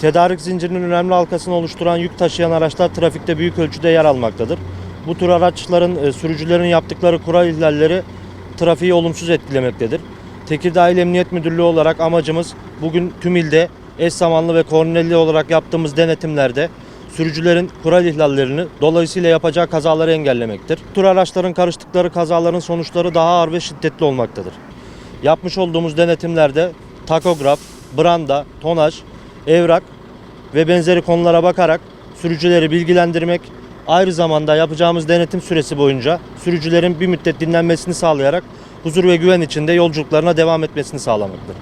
Tedarik zincirinin önemli halkasını oluşturan yük taşıyan araçlar trafikte büyük ölçüde yer almaktadır. Bu tür araçların e, sürücülerin yaptıkları kural ihlalleri trafiği olumsuz etkilemektedir. Tekirdağ İl Emniyet Müdürlüğü olarak amacımız bugün tüm ilde eş zamanlı ve koordineli olarak yaptığımız denetimlerde sürücülerin kural ihlallerini dolayısıyla yapacağı kazaları engellemektir. Bu tür araçların karıştıkları kazaların sonuçları daha ağır ve şiddetli olmaktadır. Yapmış olduğumuz denetimlerde takograf, branda, tonaj, evrak ve benzeri konulara bakarak sürücüleri bilgilendirmek, ayrı zamanda yapacağımız denetim süresi boyunca sürücülerin bir müddet dinlenmesini sağlayarak huzur ve güven içinde yolculuklarına devam etmesini sağlamaktır.